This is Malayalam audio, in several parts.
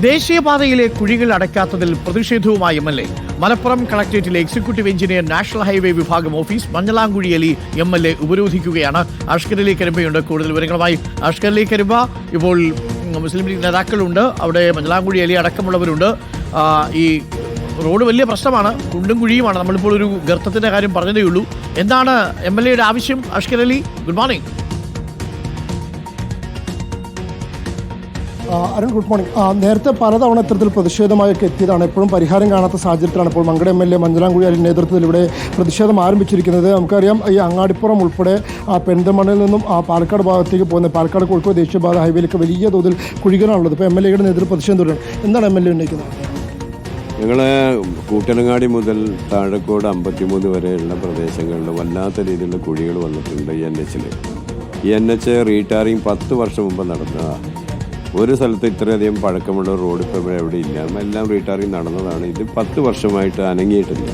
ദേശീയപാതയിലെ കുഴികൾ അടയ്ക്കാത്തതിൽ പ്രതിഷേധവുമായി എം എൽ എ. മലപ്പുറം കളക്ടറേറ്റിലെ എക്സിക്യൂട്ടീവ് എഞ്ചിനീയർ നാഷണൽ ഹൈവേ വിഭാഗം office Manjalamkuzhi Ali M L A ഉപരോധിക്കുകയാണ്. Ashkarali കരിമ്പയുണ്ട്. കൂടുതൽ വിവരങ്ങളുമായി അഷ്കരലി കരിമ്പ. ഇപ്പോൾ മുസ്ലിം ലീഗ് നേതാക്കളുണ്ട്. അവിടെ മഞ്ഞളാങ്കുഴി അലി അടക്കമുള്ളവരുണ്ട് ഈ റോഡ് വലിയ പ്രശ്നമാണ്. കുണ്ടും കുഴിയുമാണ്. നമ്മളിപ്പോൾ ഒരു ഗർത്തത്തിന്റെ കാര്യം പറഞ്ഞതേ ഉള്ളൂ എന്താണ് എം എൽ എയുടെ ആവശ്യം Ashkar Ali good morning. Arun good morning നേരത്തെ പലതവണ ഇത്തരത്തിൽ പ്രതിഷേധമായൊക്കെ എത്തിയതാണ്. എപ്പോഴും പരിഹാരം കാണാത്ത സാഹചര്യത്തിലാണ് ഇപ്പോൾ Mankada M L A Manjalamkuzhi നേതൃത്വത്തിൽ ഇവിടെ പ്രതിഷേധം ആരംഭിച്ചിരിക്കുന്നത്. നമുക്കറിയാം ഈ അങ്ങാടിപ്പുറം ഉൾപ്പെടെ പെരിന്തൽമണ്ണയിൽ നിന്നും ആ, പാലക്കാട് ഭാഗത്തേക്ക് പോകുന്ന പാലക്കാട് കോഴിക്കോട് ദേശീയപാത ഹൈവേയിലേക്ക് വലിയ തോതിൽ കുഴികളാണുള്ളത്. ഇപ്പോൾ എം എൽ എയുടെ നേതൃത്വം പ്രതിഷേധം തുടരും എന്താണ് എം എൽ എ ഉന്നയിക്കുന്നത്? ഞങ്ങൾ കൂട്ടനങ്ങാടി മുതൽ താഴക്കോട് അമ്പത്തിമൂന്ന് വരെയുള്ള പ്രദേശങ്ങളിൽ വല്ലാത്ത രീതിയിലുള്ള കുഴികൾ വന്നിട്ടുണ്ട് ഈ എൻ എച്ചിൽ ഈ എൻ എച്ച് റീടാറിങ് പത്ത് വർഷം മുമ്പ് നടന്നതാണ് ഒരു സ്ഥലത്ത് ഇത്രയധികം പഴക്കമുള്ള റോഡ് ഇപ്പോൾ ഇവിടെ എവിടെ ഇല്ല. എല്ലാം റീടാറിങ് നടന്നതാണ്. ഇത് പത്ത് വർഷമായിട്ട് അനങ്ങിയിട്ടില്ല.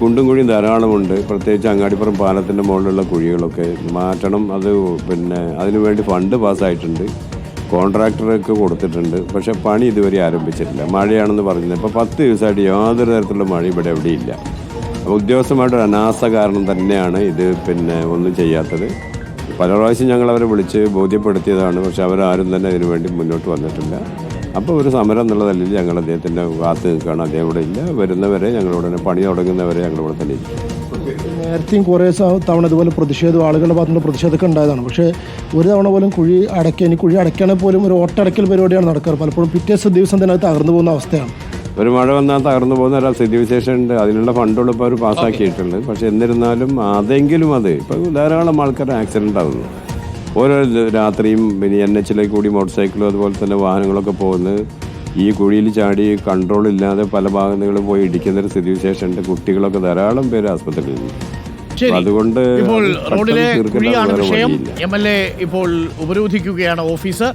കുണ്ടും കുഴിയും ധാരാളമുണ്ട്. പ്രത്യേകിച്ച് അങ്ങാടിപ്പുറം പാലത്തിന്റെ മുകളിലുള്ള കുഴികളൊക്കെ മാറ്റണം. അത് പിന്നെ അതിനുവേണ്ടി ഫണ്ട് പാസ്സായിട്ടുണ്ട്. കോൺട്രാക്ടറൊക്കെ കൊടുത്തിട്ടുണ്ട്. പക്ഷേ പണി ഇതുവരെ ആരംഭിച്ചിട്ടില്ല. മഴയാണെന്ന് പറഞ്ഞത് ഇപ്പോൾ പത്ത് ദിവസമായിട്ട് യാതൊരു തരത്തിലുള്ള മഴ ഇവിടെ എവിടെയില്ല അപ്പോൾ ഉദ്യോഗസ്ഥമായിട്ടൊരു അനാസ കാരണം തന്നെയാണ് ഇത് പിന്നെ ഒന്നും ചെയ്യാത്തത്. പല പ്രാവശ്യം ഞങ്ങൾ അവരെ വിളിച്ച് ബോധ്യപ്പെടുത്തിയതാണ് പക്ഷെ അവരാരും തന്നെ അതിനു വേണ്ടി മുന്നോട്ട് വന്നിട്ടില്ല. അപ്പോൾ ഒരു സമരം എന്നുള്ള നിലയിൽ ഞങ്ങൾ അദ്ദേഹത്തിന്റെ കാത്ത് നിൽക്കുകയാണ്. അദ്ദേഹം ഇവിടെ ഇല്ല. വരുന്നവരെ ഞങ്ങളിവിടെ പണി തുടങ്ങുന്നവരെ ഞങ്ങളിവിടെ തന്നെ നേരത്തെയും കുറേ തവണ ഇതുപോലെ പ്രതിഷേധം ആളുകളുടെ ഭാഗത്തുനിന്ന് പ്രതിഷേധമൊക്കെ ഉണ്ടായതാണ്. പക്ഷേ ഒരു തവണ പോലും കുഴി അടയ്ക്കുക ഇനി കുഴി അടയ്ക്കണമെങ്കിൽ പോലും ഒരു ഓട്ടടയ്ക്കൽ പരിപാടിയാണ് നടക്കാറ്. പലപ്പോഴും പിറ്റേ ദിവസം തന്നെ അത് തകർന്നു പോകുന്ന അവസ്ഥയാണ്. ഒരു മഴ വന്നാൽ തകർന്നു പോകുന്ന ഒരു സ്ഥിതിവിശേഷം ഉണ്ട് അതിനുള്ള ഫണ്ടുകൾ ഇപ്പോൾ അവർ പാസ്സാക്കിയിട്ടുണ്ട്. പക്ഷെ എന്നിരുന്നാലും അതെങ്കിലും അത് ഇപ്പോൾ ധാരാളം ആൾക്കാർ ആക്സിഡന്റ് ആകുന്നു. ഓരോ രാത്രിയും പിന്നെ എൻ എച്ചിലേക്ക് കൂടി മോട്ടോർ സൈക്കിളും അതുപോലെ തന്നെ വാഹനങ്ങളൊക്കെ പോകുന്നത്. ഈ കുഴിയിൽ ചാടി കൺട്രോൾ ഇല്ലാതെ പല ഭാഗങ്ങളിലും പോയി ഇടിക്കുന്ന ഒരു സ്ഥിതിവിശേഷം ഉണ്ട് കുട്ടികളൊക്കെ ധാരാളം പേര് ആസ്പത്രിയിൽ അതുകൊണ്ട് ഇപ്പോൾ റോഡിലെ കുഴിയാണ് വിഷയം. വഴിയില്ല. എം എൽ എ ഇപ്പോൾ ഉപരോധിക്കുകയാണ് ഓഫീസ്